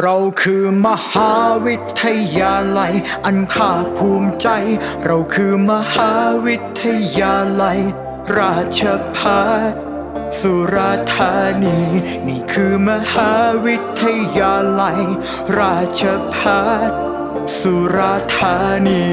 เราคือมหาวิทยาลัย อันภาคภูมิใจ เราคือมหาวิทยาลัย ราชภัฏสุราธานี นี่คือมหาวิทยาลัย ราชภัฏสุราธานี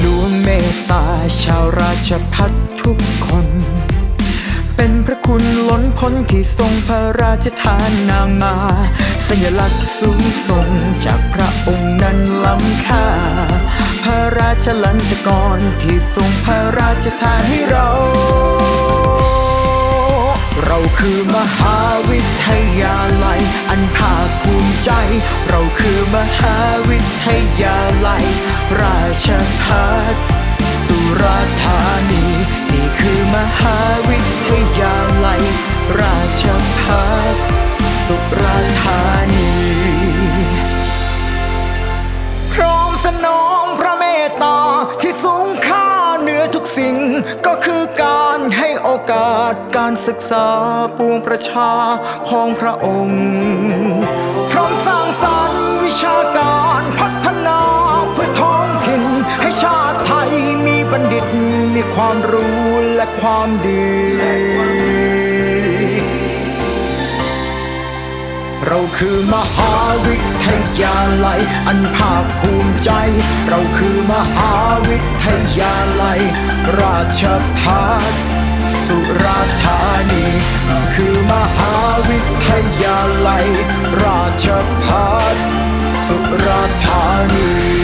หลวงเมตตา ชาวราชพัฒทุกคน เป็นพระคุณล้นพ้นที่ทรงพระราชทานนามมา สัญลักษณ์สูงส่งจากพระองค์นั้นล้ำค่า พระราชลัญจกรที่ทรงพระราชทานให้เรา เราคือมหาวิทยาลัย อันภาคภูมิใจ เราคือมหาวิทยาลัย ชพัฒสุราธานี นี่คือมหาวิทยาลัย ราชพัฒสุราธานีพร้อมสนองพระเมตตาที่สูงค่าเหนือทุกสิ่ง ก็คือการให้โอกาสการศึกษาปวงประชาของพระองค์ พร้อมสร้างสรรค์วิชาการ ความรู้และความดี เราคือมหาวิทยาลัย อันภาคภูมิใจ เราคือมหาวิทยาลัย ราชพัฒสุราธานีนี่คือมหาวิทยาลัย ราชพัฒสุราธานี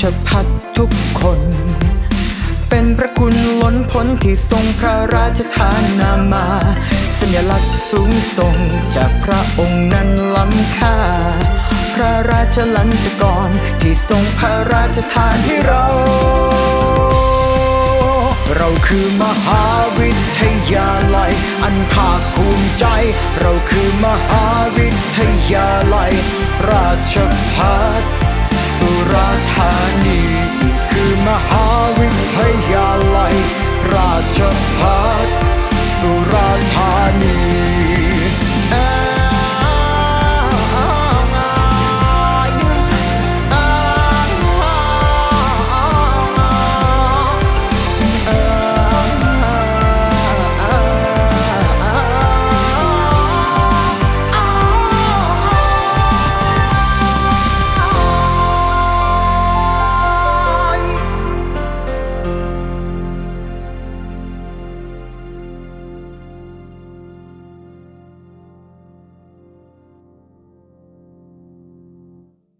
ชพัฒทุกคน เป็นพระคุณล้นพ้นที่ทรงพระราชทานนามา สัญลักษณ์สูงส่งจากพระองค์นั้นล้ำค่า พระราชลัญจกรที่ทรงพระราชทานให้เรา เราคือมหาวิทยาลัย อันภาคภูมิใจ เราคือมหาวิทยาลัย ราชพั ราธานี